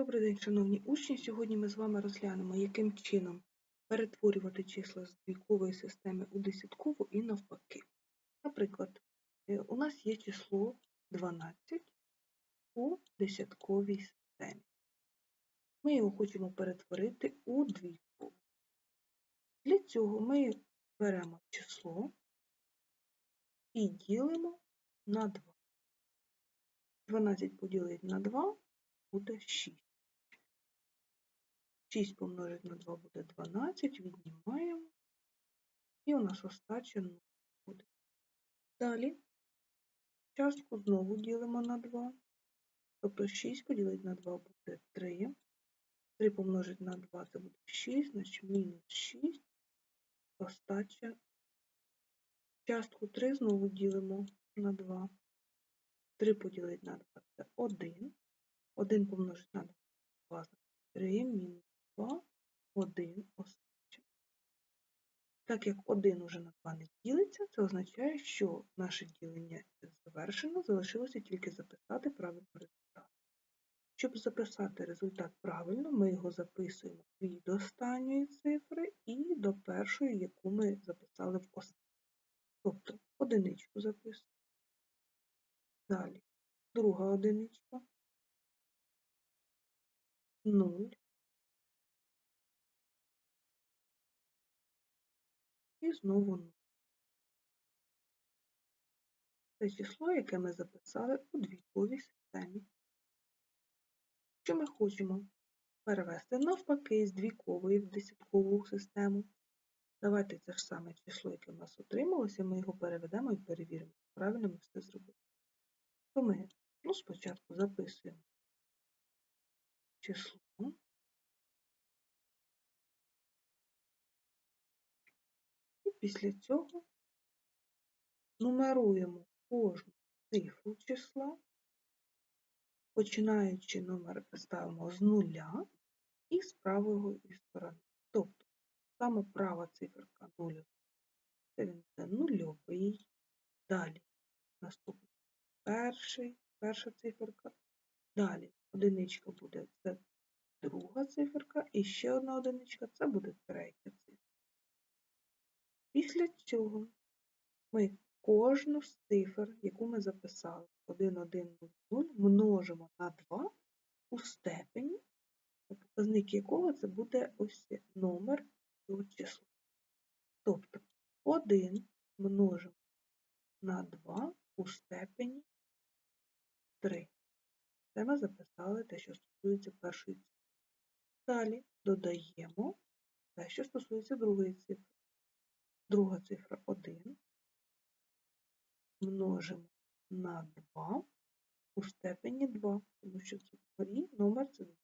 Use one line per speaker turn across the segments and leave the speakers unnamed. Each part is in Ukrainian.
Добрий день, шановні учні. Сьогодні ми з вами розглянемо, яким чином перетворювати числа з двійкової системи у десяткову і навпаки. Наприклад, е, у нас є число 12 у десятковій системі. Ми його хочемо перетворити у двійкову. Для цього ми беремо число і ділимо на 2. 12 поділити на 2 буде 6. 6 помножити на 2 буде 12, віднімаємо, і у нас остача 0 буде. Далі частку знову ділимо на 2, тобто 6 поділити на 2 буде 3. 3 помножити на 2 це буде 6, значить мінус 6, остача. Частку 3 знову ділимо на 2. 3 поділити на 2 це 1. 1 помножити на 2, 3 мінус 2, 1 остача. Так як 1 уже на 2 не ділиться, це означає, що наше ділення завершено, залишилося тільки записати правильний результат. Щоб записати результат правильно, ми його записуємо від останньої цифри і до першої, яку ми записали в останній. Тобто одиничку записуємо. Далі друга одиничка, 0. І знову 0. Це число, яке ми записали у двійковій системі. Що ми хочемо перевести навпаки з двійкової в десяткову систему. Давайте це ж саме число, яке в нас отрималося, ми його переведемо і перевіримо, правильно ми все зробили. То ми ну, спочатку записуємо число. Після цього нумеруємо кожну цифру числа, починаючи номер ставимо з нуля і з правої сторони. Тобто саме права циферка 0, це він буде нульовий. Далі наступний перший, перша циферка. Далі одиничка буде це друга циферка, і ще одна одиничка це буде третя. Після цього ми кожну з цифр, яку ми записали 1, 1, 0, 0, множимо на 2 у степені, показник якого це буде ось номер цього числа. Тобто 1 множимо на 2 у степені 3. Це ми записали те, що стосується першої цифри. Далі додаємо те, що стосується другої цифри. Друга цифра 1 множимо на 2 у степені 2, тому що це вгорі номер це 2.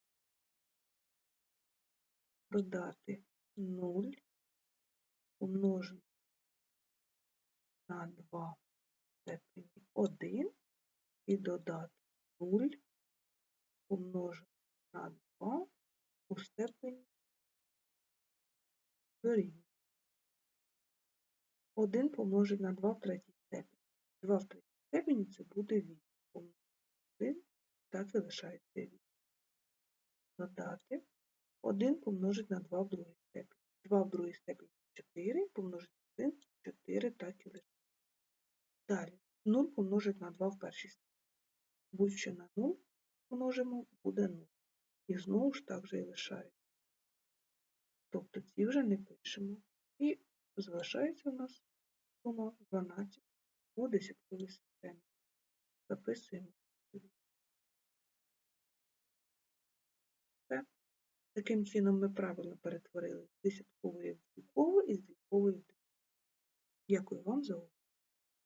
Додати 0 умножено на 2 в степені 1 і додати 0 помножити на 2 у степені дорівнює. 1 помножить на 2 в третій степені. 2 в третій степені це буде 8. Помножити 1, так залишається 8. Додати 1 помножить на 2 в другій степені. 2 в другій степені 4, помножити 1, 4, так і лишається. Далі 0 помножить на 2 в першій степені. Будь-що на 0 множимо, буде 0. І знову ж так же і лишається. Тобто ці вже не пишемо. І залишається у нас сума 12 у десятковій системі. Записуємо. Таким чином ми правильно перетворили з десяткової в двійкову і з двійкової в двійкову. Дякую вам за увагу.